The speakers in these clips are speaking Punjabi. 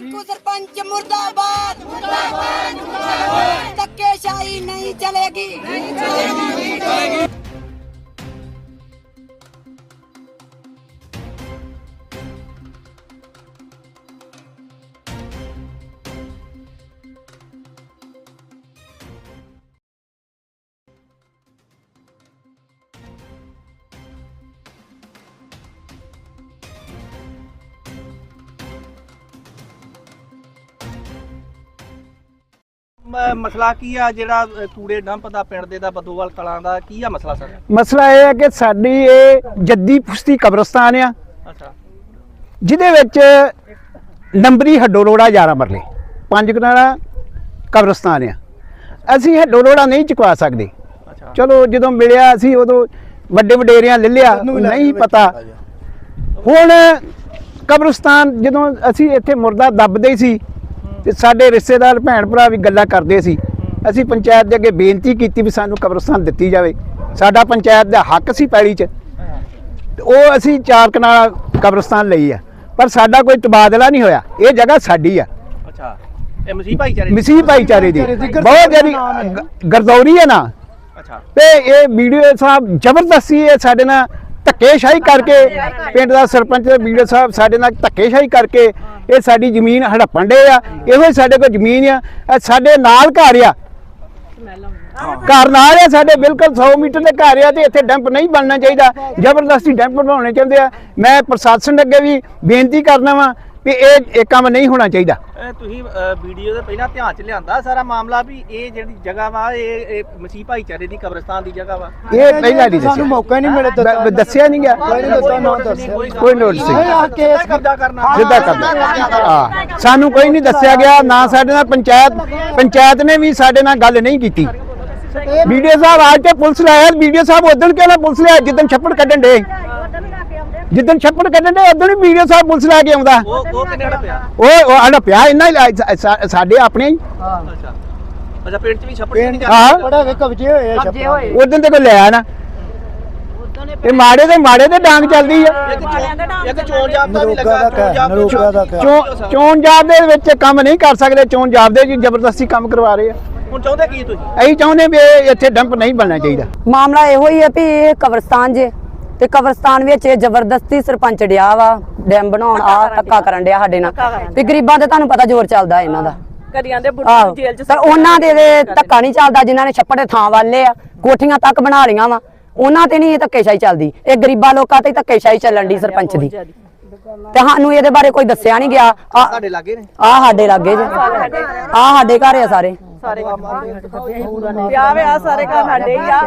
ਰਿੰਕੂ ਸਰਪੰਚ ਮੁਰਦਾਬਾਦ। ਮੁਰਦਾਬਾਦ ਧੱਕੇਸ਼ਾਹੀ ਨਹੀਂ ਚਲੇਗੀ ਨਹੀਂ ਚਲੇਗੀ। ਮਸਲਾ ਕੀ ਆ ਜਿਹੜਾ ਕੂੜੇ ਡੰਪ ਦਾ ਪਿੰਡ ਦੇ ਦਾ ਬਦੋਵਾਲ ਕਲਾਂ ਦਾ ਕੀ ਆ ਮਸਲਾ ਸਰ ਮਸਲਾ ਇਹ ਹੈ ਕਿ ਸਾਡੀ ਇਹ ਜੱਦੀ ਪੁਸ਼ਤੀ ਕਬਰਸਤਾਨ ਆ। ਅੱਛਾ। ਜਿਹਦੇ ਵਿੱਚ ਨੰਬਰੀ ਹੱਡੋ ਰੋੜਾ 11 ਮਰਲੇ ਪੰਜ ਕਨਾਲਾ ਕਬਰਸਤਾਨ ਆ। ਅਸੀਂ ਹੱਡੋ ਰੋੜਾ ਨਹੀਂ ਚੁਕਵਾ ਸਕਦੇ। ਅੱਛਾ। ਚਲੋ ਜਦੋਂ ਮਿਲਿਆ ਅਸੀਂ ਉਦੋਂ ਵੱਡੇ ਵਡੇਰਿਆਂ ਲੈ ਲਿਆ ਨਹੀਂ ਪਤਾ। ਹੁਣ ਕਬਰਸਤਾਨ ਜਦੋਂ ਅਸੀਂ ਇੱਥੇ ਮੁਰਦਾ ਦੱਬਦੇ ਸੀ ਤੇ ਸਾਡੇ ਰਿਸ਼ਤੇਦਾਰ ਭੈਣ ਭਰਾ ਵੀ ਗੱਲਾਂ ਕਰਦੇ ਸੀ। ਅਸੀਂ ਪੰਚਾਇਤ ਦੇ ਅੱਗੇ ਬੇਨਤੀ ਕੀਤੀ ਵੀ ਸਾਨੂੰ ਕਬਰਸਤਾਨ ਦਿੱਤੀ ਜਾਵੇ। ਸਾਡਾ ਪੰਚਾਇਤ ਦਾ ਹੱਕ ਸੀ ਪੈਲੀ 'ਚ। ਉਹ ਅਸੀਂ ਚਾਰ ਕਨਾਲ ਕਬਰਸਤਾਨ ਲਈ ਆ। ਪਰ ਸਾਡਾ ਕੋਈ ਤਬਾਦਲਾ ਨਹੀਂ ਹੋਇਆ। ਇਹ ਜਗ੍ਹਾ ਸਾਡੀ ਆ। ਅੱਛਾ। ਇਹ ਮਸੀਹ ਭਾਈਚਾਰੇ ਦੀ? ਮਸੀਹ ਭਾਈਚਾਰੇ ਦੀ। ਬਹੁਤ ਜਿਹੜੀ ਗਰਦੌਰੀ ਹੈ ਨਾ। ਅੱਛਾ। ਤੇ ਇਹ ਵੀਡੀਓ ਸਾਹਿਬ ਜ਼ਬਰਦਸਤੀ ਇਹ ਸਾਡੇ ਨਾਲ ਧੱਕੇਸ਼ਾਹੀ ਕਰਕੇ ਪਿੰਡ ਦਾ ਸਰਪੰਚ ਤੇ ਵੀਡੀਓ ਸਾਹਿਬ ਸਾਡੇ ਨਾਲ ਧੱਕੇਸ਼ਾਹੀ ਕਰਕੇ ਇਹ ਸਾਡੀ ਜ਼ਮੀਨ ਹੜੱਪਣ ਡੇ ਆ। ਇਹੋ ਹੀ ਸਾਡੇ ਕੋਲ ਜ਼ਮੀਨ ਆ। ਇਹ ਸਾਡੇ ਨਾਲ ਘਰ ਆ। ਘਰ ਨਾਲ ਆ ਸਾਡੇ, ਬਿਲਕੁਲ 100 ਮੀਟਰ ਦੇ ਘਰ ਆ ਤੇ ਇੱਥੇ ਡੰਪ ਨਹੀਂ ਬਣਨਾ ਚਾਹੀਦਾ। ਜ਼ਬਰਦਸਤੀ ਡੰਪ ਬਣਾਉਣੇ ਚਾਹੁੰਦੇ ਆ। ਮੈਂ ਪ੍ਰਸ਼ਾਸਨ ਅੱਗੇ ਵੀ ਬੇਨਤੀ ਕਰਨਾ ਵਾਂ ਵੀ ਇਹ ਇਹ ਕੰਮ ਨਹੀਂ ਹੋਣਾ ਚਾਹੀਦਾ। ਇਹ ਤੁਸੀਂ ਵੀਡੀਓ ਦੇ ਪਹਿਲਾਂ ਧਿਆਨ ਚ ਲਿਆਂਦਾ ਸਾਰਾ ਮਾਮਲਾ ਵੀ ਇਹ ਜਿਹੜੀ ਜਗ੍ਹਾ ਵਾ ਇਹ ਇਹ ਮਸੀਹ ਭਾਈਚਾਰੇ ਦੀ ਕਬਰਸਤਾਨ ਦੀ ਜਗ੍ਹਾ ਵਾ। ਇਹ ਪਹਿਲਾਂ ਨਹੀਂ ਦੱਸਿਆ ਸਾਨੂੰ ਮੌਕਾ ਨਹੀਂ ਮਿਲਿਆ ਬ- ਦੱਸਿਆ ਨਹੀਂ ਗਿਆ। ਕੋਈ ਨਹੀਂ ਦੱਸਿਆ ਨਾ ਦੱਸਿਆ। ਕੋਈ ਨੋਟਿਸ ਨਹੀਂ। ਆ ਕੇਸ ਕਿੱਦਾਂ ਕਰਨਾ ਸਿੱਧਾ ਕਰਨਾ ਹਾਂ। ਸਾਨੂੰ ਕੋਈ ਨਹੀਂ ਦੱਸਿਆ ਗਿਆ ਨਾ ਸਾਡੇ ਨਾਲ ਪੰਚਾਇਤ ਪੰਚਾਇਤ ਨੇ ਵੀ ਸਾਡੇ ਨਾਲ ਗੱਲ ਨਹੀਂ ਕੀਤੀ। ਵੀਡੀਓ ਸਾਹਿਬ ਅੱਜ ਤੇ ਪੁਲਿਸ ਲਾਇਆ ਵੀਡੀਓ ਸਾਹਿਬ ਉਦੋਂ ਕਿਉਂ ਨਾ ਪੁਲਿਸ ਲਿਆ ਜਿੱਦਣ ਛੱਪੜ ਕੱਢਣ ਦੇ ਜਿੱਦਣ ਛੱਪੜ ਕੱਢਣ ਦੇ ਉਦੋਂ ਹੀ ਵੀਡੀਓ ਸਾਹਿਬ ਪੁਲਿਸ ਲੈ ਕੇ ਆਉਂਦਾ। ਉਹ ਉਹ ਕਿੰਨੇ ਹੜਪਿਆ ਉਹ ਉਹ ਆੜਾ ਪਿਆ ਇੰਨਾ ਹੀ ਲਾ- ਸਾ- ਸਾਡੇ ਆਪਣੇ ਹੀ। ਅੱਛਾ। ਅੱਛਾ ਪਿੰਡ ਚ ਵੀ ਛੱਪੜ ਨਹੀਂ ਹਾਂ ਬੜਾ ਵੇ ਕਬਜੇ ਹੋਏ ਆ ਛੱਪਾ ਉਦੋਂ ਤੇ ਕੋਈ ਲਿਆ ਨਾ। ਇਹ ਮਾੜੇ ਦੇ ਮਾੜੇ ਤੇ ਡਾਂਗ ਚੱਲਦੀ ਆ। ਇੱਕ ਚੋਣ ਇੱਕ ਚੋਣ ਜਾਬਤਾ ਵੀ ਨਰੋਗਾ ਲੱਗਾ ਦਾ ਕਹਿ, ਚੋਣ ਨਰੋਗਾ ਦਾ ਕਹਿ। ਚੋਣ ਚੋਣ ਜਾਬ ਦੇ ਵਿੱਚ ਕੰਮ ਨਹੀਂ ਕਰ ਸਕਦੇ ਚੋਣ ਜਾਬ ਦੇ ਜੀ ਜ਼ਬਰਦਸਤੀ ਕੰਮ ਕਰਵਾ ਰਹੇ ਆ। ਹੁਣ ਚਾਹੁੰਦੇ ਕੀ ਤੁਸੀਂ? ਅਸੀਂ ਚਾਹੁੰਦੇ ਵੀ ਇਹ ਇੱਥੇ ਡੰਪ ਨਹੀਂ ਬਣਨਾ ਚਾਹੀਦਾ। ਮਾਮਲਾ ਇਹੋ ਹੀ ਹੈ ਵੀ ਇਹ ਕਬਰਸਤਾਨ ਜੇ ਤੇ ਕਬਰਸਤਾਨ ਵਿੱਚ ਇਹ ਜ਼ਬਰਦਸਤੀ ਸਰਪੰਚ ਡਿਆ ਵਾ ਡੈਮ ਬਣਾਉਣ ਆ ਧੱਕਾ ਕਰਨ ਡਿਆ ਸਾਡੇ ਨਾਲ। ਵੀ ਗਰੀਬਾਂ ਤੇ ਤੁਹਾਨੂੰ ਪਤਾ ਜ਼ੋਰ ਚੱਲਦਾ ਇਹਨਾਂ ਦਾ। ਕਰੀਆਂ ਦੇ ਬੁੱਢੇ ਜੇਲ੍ਹ ਚ ਪਰ ਉਹਨਾਂ ਦੇ ਦੇ ਧੱਕਾ ਨਹੀਂ ਚੱਲਦਾ ਜਿਨ੍ਹਾਂ ਨੇ ਛੱਪੜ ਦੇ ਥਾਂ ਵਾਲੇ ਆ ਕੋਠੀਆਂ ਤੱਕ ਬਣਾ ਲੀਆਂ ਵਾ। ਉਹਨਾਂ ਤੇ ਨਹੀਂ ਇਹ ਧੱਕੇਸ਼ਾਹੀ ਚੱਲਦੀ। ਇਹ ਗਰੀਬਾਂ ਲੋਕਾਂ ਤੇ ਧੱਕੇਸ਼ਾਹੀ ਚੱਲਣ ਦੀ ਸਰਪੰਚ ਦੀ। ਤੇ ਸਾਨੂੰ ਇਹਦੇ ਬਾਰੇ ਕੋਈ ਦੱਸਿਆ ਨਹੀਂ ਗਿਆ। ਆ ਸਾਡੇ ਲਾਗੇ ਨੇ। ਆ ਸਾਡੇ ਲਾਗੇ ਜੇ। ਆ ਸਾਡੇ ਘਰ ਆ ਸਾਰੇ। ਸਾਰੇ ਵਿਆਹ ਵਿਆਹ ਸਾਰੇ ਘਰ ਸਾਡੇ ਹੀ ਆ।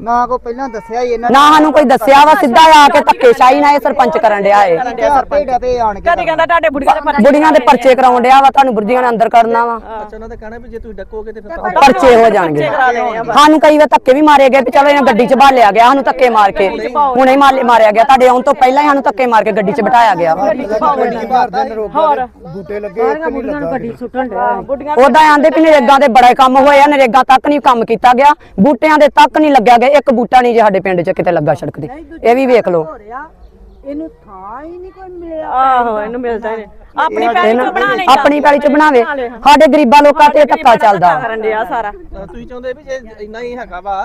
ਨਾ ਕੋ ਪਹਿਲਾਂ ਦੱਸਿਆ ਹੀ ਇਹਨਾਂ ਨਾ ਸਾਨੂੰ ਕੋਈ ਦੱਸਿਆ ਵਾ ਸਿੱਧਾ ਆ ਕੇ ਧੱਕੇਸ਼ਾਹੀ ਨਾਲ ਇਹ ਸਰਪੰਚ ਕਰਨ ਡਿਆ ਏ। ਨੇ ਆਪੇ ਡਬੇ ਆਣ ਕੇ ਕਦੀ ਕਹਿੰਦਾ ਤੁਹਾਡੇ ਬੁੜੀਆਂ ਦੇ ਪਰ ਬੁੜੀਆਂ ਦੇ ਪਰਚੇ ਕਰਾਉਣ ਡਿਆ ਵਾ ਤੁਹਾਨੂੰ ਬੁਰਜੀਆਂ ਨੇ ਅੰਦਰ ਕਰਨਾ ਵਾ। ਅੱਛਾ ਉਹਨਾਂ ਦਾ ਕਹਿਣਾ ਵੀ ਜੇ ਤੁਸੀਂ ਡੱਕੋਗੇ ਤੇ ਫਿਰ ਪਰਚੇ ਹੋ ਜਾਣਗੇ। ਸਾਨੂੰ ਕਈ ਵਾਰ ਧੱਕੇ ਵੀ ਮਾਰੇ ਗਏ ਵੀ ਚਲੋ ਇਹਨਾਂ ਗੱਡੀ 'ਚ ਭਾਲਿਆ ਗਿਆ ਸਾਨੂੰ ਧੱਕੇ ਮਾਰ ਕੇ। ਹੁਣੇ ਮਾਰਿਆ ਗਿਆ। ਤੁਹਾਡੇ ਆਉਣ ਤੋਂ ਪਹਿਲਾਂ ਹੀ ਸਾਨੂੰ ਧੱਕੇ ਮਾਰ ਕੇ ਗੱਡੀ 'ਚ ਬਿਠਾਇਆ ਗਿਆ ਵਾ। ਗੱਡੀ ਮਾਰਦੇ ਨੇ ਰੋਕ ਬੂਟੇ ਲੱਗੇ ਇੱਕ ਨਹੀਂ ਲੱਗਾ ਬੁੱਢੀਆਂ ਉਦਾਂ ਆਂਦੇ ਵੀ ਨਰੇਗਾ ਦੇ ਬੜੇ ਕੰਮ ਹੋਏ ਆ ਨਰੇਗਾ ਤੱਕ ਨਹੀਂ ਕੰਮ ਕੀਤਾ ਗਿਆ ਬੂਟਿਆਂ ਦੇ ਤੱਕ ਨਹੀਂ ਲੱਗਿਆ ਗਿਆ ਇੱਕ ਬੂਟਾ ਨਹੀਂ ਜੇ ਸਾਡੇ ਪਿੰਡ 'ਚ ਕਿਤੇ ਲੱਗਾ ਸੜਕ ਤੇ। ਇਹ ਵੀ ਵੇਖ ਲਓ। ਆਹੋ ਇਹਨੂੰ ਮਿਲਦਾ ਹੀ ਨਹੀਂ। ਆਪਣੀ ਪੈਲੀ ਬਣਾ ਆਪਣੀ 'ਚ ਬਣਾਵੇ। ਸਾਡੇ ਗਰੀਬਾਂ ਲੋਕਾਂ ਤੇ ਧੱਕਾ ਚੱਲਦਾ। ਕਰਨ ਡਿਆ ਸਾਰਾ। ਤੁਸੀਂ ਚਾਹੁੰਦੇ ਵੀ ਜੇ ਇੰਨਾ ਹੀ ਹੈਗਾ ਵਾ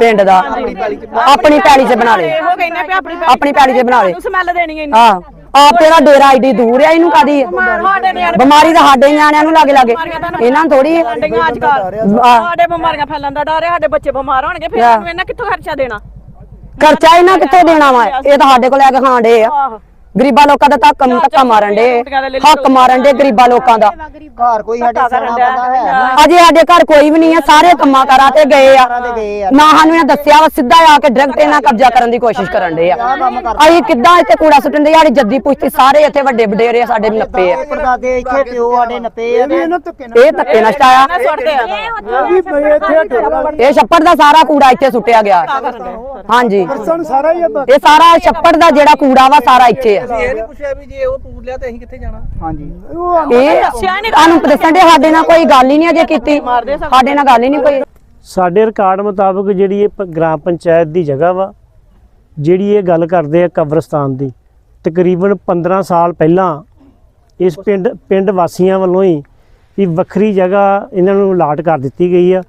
ਪਿੰਡ ਦਾ ਆਪਣੀ ਪੈਲੀ ਚ ਬਣਾ ਲੇ ਇਹੋ ਕਹਿੰਦੇ ਵੀ ਆਪਣੀ ਪੈਲੀ 'ਚ ਬਣਾ ਲੇ ਨੂੰ ਸਮੈਲ ਦੇਣੀ ਹੈ ਇਹਨੂੰ ਆਹ ਆਪ ਤੇਰਾ ਡੇਰਾ ਏਡੀ ਦੂਰ ਆ ਇਹਨੂੰ ਕਾਦੀ ਸਾਡੇ ਨਿਆਣੇ ਬਿਮਾਰੀ ਤਾਂ ਸਾਡੇ ਨਿਆਣਿਆਂ ਨੂੰ ਲੱਗੇ ਲੱਗੇ। ਇਹਨਾਂ ਨੂੰ ਥੋੜੀ ਅੱਜ ਕੱਲ ਸਾਡੇ ਬਿਮਾਰੀਆਂ ਫੈਲਣ ਦਾ ਡਰ ਹੈ ਸਾਡੇ ਬੱਚੇ ਬਿਮਾਰ ਹੋਣਗੇ ਫਿਰ। ਇਹਨੂੰ ਕਿੱਥੋਂ ਖਰਚਾ ਦੇਣਾ? ਖਰਚਾ ਇਹਨਾਂ ਕਿੱਥੋਂ ਦੇਣਾ ਵਾ? ਇਹ ਤਾਂ ਸਾਡੇ ਕੋਲ ਲੈ ਕੇ ਖਾਣ ਡੇ ਆ। ਗਰੀਬਾਂ ਲੋਕਾਂ ਦਾ ਧੱਕਾ ਧੱਕਾ ਮਾਰਨ ਡੇ ਹੱਕ ਮਾਰਨ ਡੇ ਗਰੀਬਾਂ ਲੋਕਾਂ ਦਾ। ਘਰ ਕੋਈ ਸਾਡੇ ਸਿਆਣਾ ਬੰਦਾ ਹੈ। ਅਜੇ ਸਾਡੇ ਘਰ ਕੋਈ ਵੀ ਨਹੀਂ ਆ ਸਾਰੇ ਕੰਮਾਂ ਕਾਰਾਂ ਤੇ ਗਏ ਆ। ਤੇ ਨਾ ਸਾਨੂੰ ਇਹ ਦੱਸਿਆ ਵਾ ਸਿੱਧਾ ਆ ਕੇ ਡਾਇਰੈਕਟ ਇਹਨਾਂ ਕਬਜ਼ਾ ਕਰਨ ਦੀ ਕੋਸ਼ਿਸ਼ ਕਰਨ ਡੇ ਆ। ਅਸੀਂ ਕਿੱਦਾਂ ਇੱਥੇ ਕੂੜਾ ਸੁੱਟਣ ਦੇ ਯਾਰੀ ਜੱਦੀ ਪੁੱਛਤੀ ਸਾਰੇ ਇੱਥੇ ਵੱਡੇ ਵਡੇਰੇ ਸਾਡੇ ਵੀ ਨੱਪੇ ਆ। ਪਰਦਾਦੇ ਇੱਥੇ ਪਿਓ ਸਾਡੇ ਨਪੇ ਆ ਤੇ ਇਹ ਧੱਕੇ ਨਸ਼ਟ ਆਇਆ ਇਹ ਛੱਪੜ ਦਾ ਸਾਰਾ ਕੂੜਾ ਇੱਥੇ ਸੁੱਟਿਆ ਗਿਆ। ਹਾਂਜੀ। ਸਾਰਾ ਹੀ ਇਹ ਸਾਰਾ ਛੱਪੜ ਦਾ ਜਿਹੜਾ ਕੂੜਾ ਵਾ ਸਾਰਾ ਇੱਥੇ ਆ ਇਹ ਨਹੀਂ ਪੁੱਛਿਆ ਵੀ ਜੇ ਉਹ ਪੂਰ ਲਿਆ ਤੇ ਅਸੀਂ ਕਿੱਥੇ ਜਾਣਾ? ਹਾਂਜੀ। ਇਹ ਤੁਹਾਨੂੰ ਦੱਸਣ ਦੇ ਸਾਡੇ ਨਾਲ ਕੋਈ ਗੱਲ ਹੀ ਨਹੀਂ ਅਜੇ ਕੀਤੀ। ਸਾਡੇ ਨਾਲ ਗੱਲ ਹੀ ਨਹੀਂ ਕੋਈ। ਸਾਡੇ ਰਿਕਾਰਡ ਮੁਤਾਬਕ ਜਿਹੜੀ ਇਹ ਪ- ਗ੍ਰਾਮ ਪੰਚਾਇਤ ਦੀ ਜਗ੍ਹਾ ਵਾ ਜਿਹੜੀ ਇਹ ਗੱਲ ਕਰਦੇ ਆ ਕਬਰਸਤਾਨ ਦੀ ਤਕਰੀਬਨ 15 ਸਾਲ ਪਹਿਲਾਂ ਇਸ ਪਿੰਡ ਪਿੰਡ ਵਾਸੀਆਂ ਵੱਲੋਂ ਹੀ ਵੀ ਵੱਖਰੀ ਜਗ੍ਹਾ ਇਹਨਾਂ ਨੂੰ ਅਲਾਟ ਕਰ ਦਿੱਤੀ ਗਈ ਆ।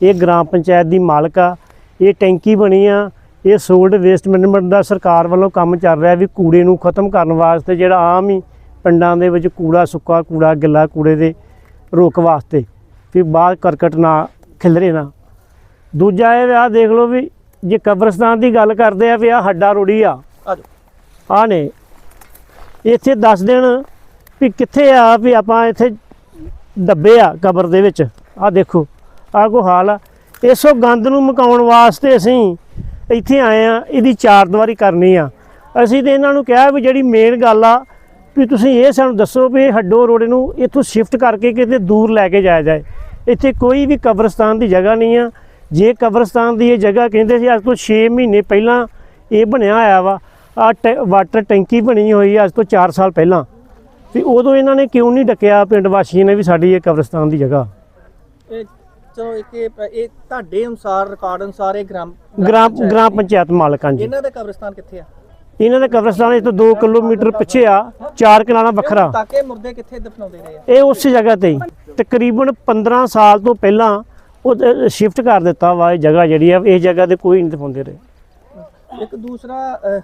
ਇਹ ਗ੍ਰਾਮ ਪੰਚਾਇਤ ਦੀ ਮਾਲਕ ਆ ਇਹ ਟੈਂਕੀ ਬਣੀ ਆ ਇਹ ਸੋਲਡ ਵੇਸਟ ਮੈਨੇਜਮੈਂਟ ਦਾ ਸਰਕਾਰ ਵੱਲੋਂ ਕੰਮ ਚੱਲ ਰਿਹਾ ਵੀ ਕੂੜੇ ਨੂੰ ਖਤਮ ਕਰਨ ਵਾਸਤੇ ਜਿਹੜਾ ਆਮ ਹੀ ਪਿੰਡਾਂ ਦੇ ਵਿੱਚ ਕੂੜਾ ਸੁੱਕਾ ਕੂੜਾ ਗਿੱਲਾ ਕੂੜੇ ਦੇ ਰੋਕ ਵਾਸਤੇ ਵੀ ਬਾਹਰ ਕਰਕਟ ਨਾ ਖਿਲਰੇ ਨਾ। ਦੂਜਾ ਇਹ ਆ ਦੇਖ ਲਓ ਵੀ ਜੇ ਕਬਰਸਤਾਨ ਦੀ ਗੱਲ ਕਰਦੇ ਆ ਵੀ ਆ ਹੱਡਾ ਰੋੜੀ ਆ। ਆ ਨੇ ਇੱਥੇ ਦੱਸ ਦੇਣ ਵੀ ਕਿੱਥੇ ਆ ਵੀ ਆਪਾਂ ਇੱਥੇ ਦੱਬੇ ਆ ਕਬਰ ਦੇ ਵਿੱਚ। ਆ ਦੇਖੋ ਆ ਕੋ ਹਾਲ ਆ। ਇਸੋ ਗੰਦ ਨੂੰ ਮਕਾਉਣ ਵਾਸਤੇ ਅਸੀਂ ਇੱਥੇ ਆਏ ਆ, ਇਹਦੀ ਚਾਰ ਦੀਵਾਰੀ ਕਰਨੀ ਆ। ਅਸੀਂ ਤੇ ਇਹਨਾਂ ਨੂੰ ਕਿਹਾ ਵੀ ਜਿਹੜੀ ਮੇਨ ਗੱਲ ਆ, ਵੀ ਤੁਸੀਂ ਇਹ ਸਾਨੂੰ ਦੱਸੋ ਵੀ ਹੱਡੋ ਰੋੜੇ ਨੂੰ ਇੱਥੋਂ ਸ਼ਿਫਟ ਕਰਕੇ ਕਿਤੇ ਦੂਰ ਲੈ ਕੇ ਜਾਇਆ ਜਾਏ। ਇੱਥੇ ਕੋਈ ਵੀ ਕਬਰਸਤਾਨ ਦੀ ਜਗ੍ਹਾ ਨਹੀਂ ਆ। ਜੇ ਕਬਰਸਤਾਨ ਦੀ ਇਹ ਜਗ੍ਹਾ ਕਹਿੰਦੇ ਸੀ, ਅੱਜ ਤੋਂ 6 ਮਹੀਨੇ ਪਹਿਲਾਂ ਇਹ ਬਣਿਆ ਹੋਇਆ ਵਾ। ਆ ਵਾਟਰ ਟੈਂਕੀ ਬਣੀ ਹੋਈ ਅੱਜ ਤੋਂ 4 ਸਾਲ ਪਹਿਲਾਂ। ਵੀ ਉਦੋਂ ਇਹਨਾਂ ਨੇ ਕਿਉਂ ਨਹੀਂ ਡੱਕਿਆ? ਪਿੰਡ ਵਾਸੀਆਂ ਨੇ ਵੀ ਸਾਡੀ ਇਹ ਕਬਰਸਤਾਨ ਦੀ ਜਗ੍ਹਾ। ਚਲੋ ਇੱਕ ਇਹ ਇਹ ਤੁਹਾਡੇ ਅਨੁਸਾਰ ਰਿਕਾਰਡ ਅਨੁਸਾਰ ਇਹ ਗ੍ਰਾਮ ਗ੍ਰਾਮ ਪੰਚਾਇਤ- ਗ੍ਰਾਮ ਪੰਚਾਇਤ ਮਾਲਕਾਂ ਜੀ ਇਹਨਾਂ ਦਾ ਕਬਰਸਤਾਨ ਕਿੱਥੇ ਆ? ਇਹਨਾਂ ਦਾ ਕਬਰਸਤਾਨ ਇਸ ਤੋਂ 2 ਕਿਲੋਮੀਟਰ ਪਿੱਛੇ ਆ ਚਾਰ ਕਿਨਾਰਾ ਵੱਖਰਾ। ਤਾਂ ਕਿ ਮੁਰਦੇ ਕਿੱਥੇ ਦਫਨਾਉਂਦੇ ਰਹੇ ਆ? ਇਹ ਉਸੇ ਜਗ੍ਹਾ ਤੇ ਹੀ। ਤਕਰੀਬਨ 15 ਸਾਲ ਤੋਂ ਪਹਿਲਾਂ ਉਹ ਸ਼ਿਫਟ ਕਰ ਦਿੱਤਾ ਵਾ ਇਹ ਜਗ੍ਹਾ ਜਿਹੜੀ ਆ ਇਸ ਜਗ੍ਹਾ ਤੇ ਕੋਈ ਨਹੀਂ ਦਫਾਉਂਦੇ ਰਹੇ। ਇੱਕ ਦੂਸਰਾ ਅਹ,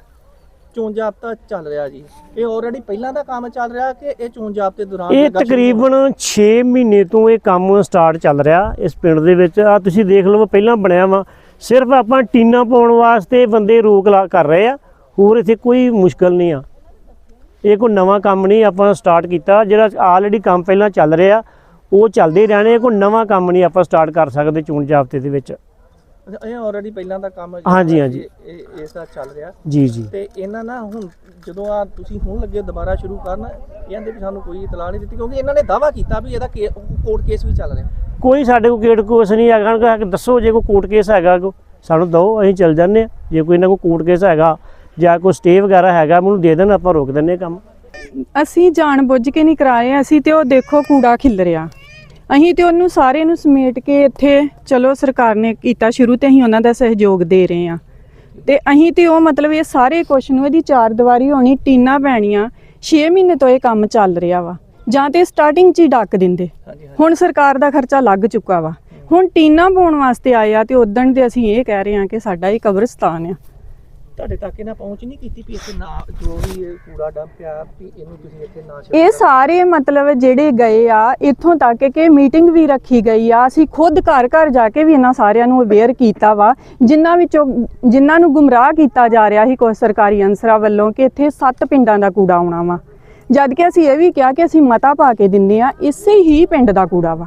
ਚੋਣ ਜਾਬਤਾ ਚੱਲ ਰਿਹਾ ਜੀ। ਇਹ ਆਲਰੇਡੀ ਪਹਿਲਾਂ ਦਾ ਕੰਮ ਚੱਲ ਰਿਹਾ ਕਿ ਇਹ ਚੋਣ ਜਾਬਤੇ ਦੌਰਾਨ ਇਹ ਤਕਰੀਬਨ 6 ਮਹੀਨੇ ਤੋਂ ਇਹ ਕੰਮ ਸਟਾਰਟ ਚੱਲ ਰਿਹਾ ਇਸ ਪਿੰਡ ਦੇ ਵਿੱਚ। ਆ ਤੁਸੀਂ ਦੇਖ ਲਓ ਪਹਿਲਾਂ ਬਣਿਆ ਵਾ। ਸਿਰਫ ਆਪਾਂ ਟੀਨਾ ਪਾਉਣ ਵਾਸਤੇ ਬੰਦੇ ਰੋਕ ਲਾ ਕਰ ਰਹੇ ਆ। ਹੋਰ ਇੱਥੇ ਕੋਈ ਮੁਸ਼ਕਲ ਨਹੀਂ ਆ। ਇਹ ਕੋਈ ਨਵਾਂ ਕੰਮ ਨਹੀਂ ਆਪਾਂ ਸਟਾਰਟ ਕੀਤਾ। ਜਿਹੜਾ ਆਲਰੇਡੀ ਕੰਮ ਪਹਿਲਾਂ ਚੱਲ ਰਿਹਾ ਉਹ ਚੱਲਦੇ ਰਹਿਣੇ ਕੋਈ ਨਵਾਂ ਕੰਮ ਨਹੀਂ ਆਪਾਂ ਸਟਾਰਟ ਕਰ ਸਕਦੇ ਚੋਣ ਜਾਬਤੇ ਦੇ ਵਿੱਚ। ਅੱਛਾ, ਇਹ ਆਲਰੇਡੀ ਪਹਿਲਾਂ ਦਾ ਕੰਮ ਜਿਹੜਾ ਹਾਂਜੀ, ਹਾਂਜੀ। ਇਹ- ਇਹ ਇਸ ਦਾ ਚੱਲ ਰਿਹਾ। ਜੀ ਜੀ। ਤੇ ਇਹਨਾਂ ਨਾ ਹੁਣ ਜਦੋਂ ਆ ਤੁਸੀਂ ਹੁਣ ਲੱਗੇ ਦੁਬਾਰਾ ਸ਼ੁਰੂ ਕਰਨ ਇਹ ਕਹਿੰਦੇ ਵੀ ਸਾਨੂੰ ਕੋਈ ਇਤਲਾਹ ਨਹੀਂ ਦਿੱਤੀ ਕਿਉਂਕਿ ਇਹਨਾਂ ਨੇ ਦਾਵਾ ਕੀਤਾ ਵੀ ਇਹਦਾ ਕੋਰਟ ਕੇਸ ਵੀ ਚੱਲ ਰਿਹਾ। ਕੋਈ ਸਾਡੇ ਕੋਲ ਕੇਟ ਕੋਸ ਨਹੀਂ ਹੈਗਾ ਉਹਨਾਂ ਨੂੰ ਦੱਸੋ ਜੇ ਕੋਈ ਕੋਰਟ ਕੇਸ ਹੈਗਾ ਕੋ ਸਾਨੂੰ ਦਿਓ ਅਸੀਂ ਚੱਲ ਜਾਂਦੇ ਆ ਜੇ ਕੋਈ ਇਹਨਾਂ ਕੋਲ ਕੋਰਟ ਕੇਸ ਹੈਗਾ ਜਾਂ ਕੋਈ ਸਟੇ ਵਗੈਰਾ ਹੈਗਾ ਮੈਨੂੰ ਦੇ ਦੇਣ ਆਪਾਂ ਰੋਕ ਦਿੰਦੇ ਹਾਂ ਕੰਮ। ਅਸੀਂ ਜਾਣ ਬੁੱਝ ਕੇ ਨਹੀਂ ਕਰਾਏ ਅਸੀਂ ਤੇ ਉਹ ਦੇਖੋ ਕੂੜਾ ਖਿਲ ਰਿਹਾ ਅਸੀਂ ਤੇ ਉਹਨੂੰ ਸਾਰੇ ਨੂੰ ਸਮੇਟ ਕੇ ਇੱਥੇ ਚਲੋ ਸਰਕਾਰ ਨੇ ਕੀਤਾ ਸ਼ੁਰੂ ਤੇ ਅਸੀਂ ਉਹਨਾਂ ਦਾ ਸਹਿਯੋਗ ਦੇ ਰਹੇ ਹਾਂ। ਤੇ ਅਸੀਂ ਤੇ ਉਹ ਮਤਲਬ ਇਹ ਸਾਰੇ ਕੁਛ ਨੂੰ ਇਹਦੀ ਚਾਰ ਦੀਵਾਰੀ ਹੋਣੀ ਟੀਨਾ ਪੈਣੀਆਂ 6 ਮਹੀਨੇ ਤੋਂ ਇਹ ਕੰਮ ਚੱਲ ਰਿਹਾ ਵਾ। ਜਾਂ ਤੇ ਸਟਾਰਟਿੰਗ 'ਚ ਹੀ ਡੱਕ ਦਿੰਦੇ। ਹੁਣ ਸਰਕਾਰ ਦਾ ਖਰਚਾ ਲੱਗ ਚੁੱਕਾ ਵਾ। ਹੁਣ ਟੀਨਾ ਪਾਉਣ ਵਾਸਤੇ ਆਏ ਆ ਤੇ ਉਦਣ ਦੇ ਅਸੀਂ ਇਹ ਕਹਿ ਰਹੇ ਹਾਂ ਕਿ ਸਾਡਾ ਇਹ ਕਬਰਸਤਾਨ ਆ। ਤੁਹਾਡੇ ਤੱਕ ਇਹਨਾਂ ਪਹੁੰਚ ਨਹੀਂ ਕੀਤੀ ਵੀ ਇੱਥੇ ਨਾ, ਜੋ ਵੀ ਇਹ ਕੂੜਾ ਡੰਪ ਪਿਆ ਵੀ ਇਹਨੂੰ ਤੁਸੀਂ ਇੱਥੇ ਨਾ ਛੱਡੋ। ਇਹ ਸਾਰੇ ਮਤਲਬ ਜਿਹੜੇ ਗਏ ਆ, ਇੱਥੋਂ ਤੱਕ ਕਿ ਮੀਟਿੰਗ ਵੀ ਰੱਖੀ ਗਈ ਆ। ਅਸੀਂ ਖੁਦ ਘਰ ਘਰ ਜਾ ਕੇ ਵੀ ਇਹਨਾਂ ਸਾਰਿਆਂ ਨੂੰ ਅਵੇਅਰ ਕੀਤਾ ਵਾ। ਜਿਨ੍ਹਾਂ ਵਿੱਚੋਂ ਜਿਨ੍ਹਾਂ ਨੂੰ ਗੁੰਮਰਾਹ ਕੀਤਾ ਜਾ ਰਿਹਾ ਸੀ ਕੋਈ ਸਰਕਾਰੀ ਅੰਸਰਾਂ ਵੱਲੋਂ ਕਿ ਇੱਥੇ ਸੱਤ ਪਿੰਡਾਂ ਦਾ ਕੂੜਾ ਆਉਣਾ ਵਾ। ਜਦ ਕਿ ਅਸੀਂ ਇਹ ਵੀ ਕਿਹਾ ਕਿ ਅਸੀਂ ਮਤਾ ਪਾ ਕੇ ਦਿੰਦੇ ਆ, ਇਸੇ ਹੀ ਪਿੰਡ ਦਾ ਕੂੜਾ ਵਾ।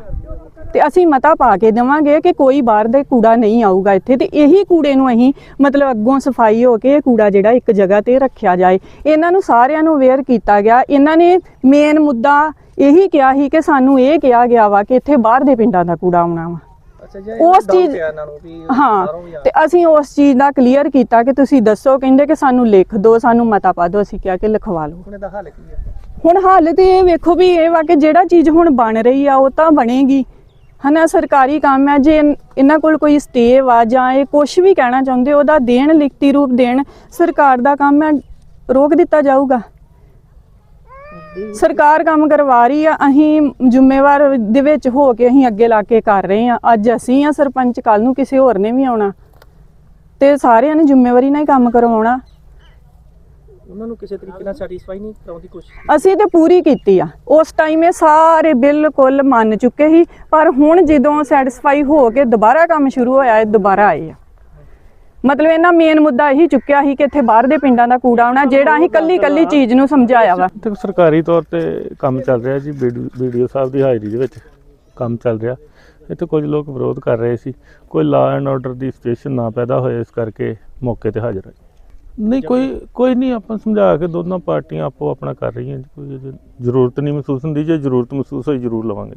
ਤੇ ਅਸੀਂ ਮਤਾ ਪਾ ਕੇ ਦੇਵਾਂਗੇ ਕਿ ਕੋਈ ਬਾਹਰ ਦਾ ਕੂੜਾ ਨਹੀਂ ਆਊਗਾ ਇੱਥੇ ਤੇ ਇਹੀ ਕੂੜੇ ਨੂੰ ਅਸੀਂ ਮਤਲਬ ਅੱਗੋਂ ਸਫ਼ਾਈ ਹੋ ਕੇ ਇਹ ਕੂੜਾ ਜਿਹੜਾ ਇੱਕ ਜਗ੍ਹਾ ਤੇ ਰੱਖਿਆ ਜਾਏ। ਇਹਨਾਂ ਨੂੰ ਸਾਰਿਆਂ ਨੂੰ ਅਵੇਅਰ ਕੀਤਾ ਗਿਆ। ਇਹਨਾਂ ਨੇ ਮੇਨ ਮੁੱਦਾ ਇਹੀ ਕਿਹਾ ਸੀ ਕਿ ਸਾਨੂੰ ਇਹ ਕਿਹਾ ਗਿਆ ਵਾ ਕਿ ਇੱਥੇ ਬਾਹਰ ਦੇ ਪਿੰਡਾਂ ਦਾ ਕੂੜਾ ਆਉਣਾ ਵਾ। ਉਸ ਚੀਜ਼- ਹਾਂ ਤੇ ਅਸੀਂ ਉਸ ਚੀਜ਼ ਦਾ ਕਲੀਅਰ ਕੀਤਾ ਕਿ ਤੁਸੀਂ ਦੱਸੋ ਕਹਿੰਦੇ ਕਿ ਸਾਨੂੰ ਲਿਖ ਦਿਓ ਸਾਨੂੰ ਮਤਾ ਪਾ ਦਿਓ ਅਸੀਂ ਕਿਹਾ ਕਿ ਲਿਖਵਾ ਲਓ। ਹੁਣ ਇਹਦਾ ਹੱਲ ਕੀ ਹੈ ਹੁਣ ਹਾਲ ਤੇ ਇਹ ਵੇਖੋ ਵੀ ਇਹ ਵਾ ਕਿ ਜਿਹੜਾ ਚੀਜ਼ ਹੁਣ ਬਣ ਰਹੀ ਆ ਉਹ ਤਾਂ ਬਣੇਗੀ। ਹਨਾ, ਸਰਕਾਰੀ ਕੰਮ ਹੈ, ਜੇ ਇਹਨਾਂ ਕੋਲ ਕੋਈ ਸਟੇ ਵਾ ਜਾਂ ਇਹ ਕੁਝ ਵੀ ਕਹਿਣਾ ਚਾਹੁੰਦੇ, ਉਹਦਾ ਦੇਣ, ਲਿਖਤੀ ਰੂਪ ਦੇਣ, ਸਰਕਾਰ ਦਾ ਕੰਮ ਹੈ, ਰੋਕ ਦਿੱਤਾ ਜਾਊਗਾ। ਸਰਕਾਰ ਕੰਮ ਕਰਵਾ ਰਹੀ ਆ, ਅਸੀਂ ਜ਼ਿੰਮੇਵਾਰ ਦੇ ਵਿੱਚ ਹੋ ਕੇ ਅਸੀਂ ਅੱਗੇ ਲਾ ਕੇ ਕਰ ਰਹੇ ਆ। ਅੱਜ ਅਸੀਂ ਆ ਸਰਪੰਚ ਕੱਲ ਨੂੰ ਕਿਸੇ ਹੋਰ ਨੇ ਵੀ ਆਉਣਾ। ਤੇ ਸਾਰਿਆਂ ਨੇ ਜ਼ਿੰਮੇਵਾਰੀ ਨਾਲ ਹੀ ਕੰਮ ਕਰਵਾਉਣਾ। ਉਹਨਾਂ ਨੂੰ ਕਿਸੇ ਤਰੀਕੇ ਨਾਲ ਸੈਟੀਸਫਾਈ ਨਹੀਂ ਕਰਾਉਣ ਦੀ ਕੋਸ਼ਿਸ਼ ਅਸੀਂ ਤੇ ਪੂਰੀ ਕੀਤੀ ਆ। ਉਸ ਟਾਈਮ ਇਹ ਸਾਰੇ ਬਿਲਕੁਲ ਮੰਨ ਚੁੱਕੇ ਸੀ ਪਰ ਹੁਣ ਜਦੋਂ ਸੈਟੀਸਫਾਈ ਹੋ ਕੇ ਦੁਬਾਰਾ ਕੰਮ ਸ਼ੁਰੂ ਹੋਇਆ ਇਹ ਦੁਬਾਰਾ ਆਏ ਆ। ਮਤਲਬ ਇਹਨਾਂ ਮੇਨ ਮੁੱਦਾ ਇਹੀ ਚੁੱਕਿਆ ਸੀ ਕਿ ਇੱਥੇ ਬਾਹਰ ਦੇ ਪਿੰਡਾਂ ਦਾ ਕੂੜਾ ਆਉਣਾ ਜਿਹੜਾ ਅਸੀਂ ਕੱਲੀ ਕੱਲੀ ਚੀਜ਼ ਨੂੰ ਸਮਝਾਇਆ ਵਾ। ਤੇ ਸਰਕਾਰੀ ਤੌਰ ਤੇ ਕੰਮ ਚੱਲ ਰਿਹਾ ਜੀ ਵੀਡੀਓ ਸਾਹਿਬ ਦੀ ਹਾਜ਼ਰੀ ਦੇ ਵਿੱਚ ਕੰਮ ਚੱਲ ਰਿਹਾ। ਇੱਥੇ ਕੁਝ ਲੋਕ ਵਿਰੋਧ ਕਰ ਰਹੇ ਸੀ ਕੋਈ ਲਾ ਐਂਡ ਆਰਡਰ ਦੀ ਸਿਚੁਏਸ਼ਨ ਨਾ ਪੈਦਾ ਹੋਏ ਇਸ ਕਰਕੇ ਮੌਕੇ ਤੇ ਹਾਜ਼ਰ ਹੈ ਨਹੀਂ ਕੋਈ ਕੋਈ ਨਹੀਂ ਆਪਾਂ ਸਮਝਾ ਕੇ ਦੋਨਾਂ ਪਾਰਟੀਆਂ ਆਪੋ ਆਪਣਾ ਕਰ ਰਹੀਆਂ ਜੀ ਕੋਈ ਇਹਦੀ ਜ਼ਰੂਰਤ ਨਹੀਂ ਮਹਿਸੂਸ ਹੁੰਦੀ ਜੇ ਜ਼ਰੂਰਤ ਮਹਿਸੂਸ ਹੋਈ ਜ਼ਰੂਰ ਲਵਾਂਗੇ।